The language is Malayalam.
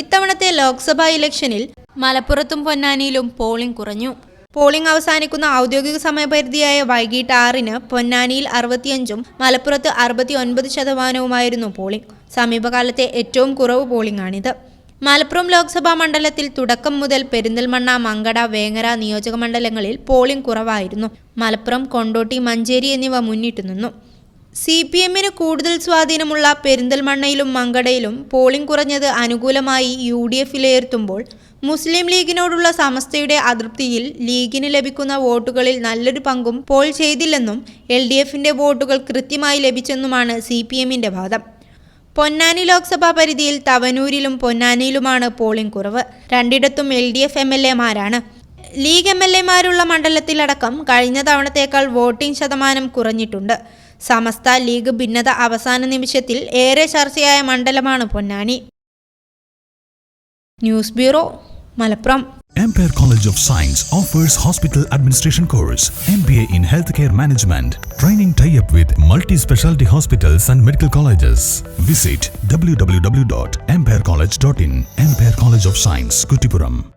ഇത്തവണത്തെ ലോക്സഭാ ഇലക്ഷനിൽ മലപ്പുറത്തും പൊന്നാനിയിലും പോളിംഗ് കുറഞ്ഞു. പോളിംഗ് അവസാനിക്കുന്ന ഔദ്യോഗിക സമയപരിധിയായ വൈകിട്ട് ആറിന് പൊന്നാനിയിൽ അറുപത്തിയഞ്ചും മലപ്പുറത്ത് അറുപത്തി ഒൻപത് ശതമാനവുമായിരുന്നു പോളിംഗ്. സമീപകാലത്തെ ഏറ്റവും കുറവ് പോളിംഗാണിത്. മലപ്പുറം ലോക്സഭാ മണ്ഡലത്തിൽ തുടക്കം മുതൽ പെരിന്തൽമണ്ണ മങ്കട വേങ്ങര നിയോജക മണ്ഡലങ്ങളിൽ പോളിംഗ് കുറവായിരുന്നു. മലപ്പുറം കൊണ്ടോട്ടി മഞ്ചേരി എന്നിവ മുന്നിട്ടു നിന്നു. സി പി എമ്മിന് കൂടുതൽ സ്വാധീനമുള്ള പെരിന്തൽമണ്ണയിലും മങ്കടയിലും പോളിംഗ് കുറഞ്ഞത് അനുകൂലമായി യു ഡി എഫ് വിലയിരുത്തുമ്പോൾ മുസ്ലിം ലീഗിനോടുള്ള സമസ്തയുടെ അതൃപ്തിയിൽ ലീഗിന് ലഭിക്കുന്ന വോട്ടുകളിൽ നല്ലൊരു പങ്കും പോൾ ചെയ്തില്ലെന്നും എൽ ഡി എഫിന്റെ വോട്ടുകൾ കൃത്യമായി ലഭിച്ചെന്നുമാണ് സി പി എമ്മിന്റെ വാദം. പൊന്നാനി ലോക്സഭാ പരിധിയിൽ തവനൂരിലും പൊന്നാനിയിലുമാണ് പോളിംഗ് കുറവ്. രണ്ടിടത്തും L D F M L എമാരാണ് league M L എമാരുള്ള മണ്ഡലത്തിലടക്കം കഴിഞ്ഞ തവണത്തേക്കാൾ വോട്ടിംഗ് ശതമാനം കുറഞ്ഞിട്ടുണ്ട് സമസ്ത ലീഗ് ഭിന്നത അവസാന നിമിഷത്തിൽ ഏറെ ചർച്ചയായ മണ്ഡലമാണ് Ponnani news bureau Malappuram Empire College of Science offers hospital administration course, MBA in healthcare management, training tie-up with multi-specialty hospitals and medical colleges. Visit www.empirecollege.in, Empire College of Science, Kutipuram.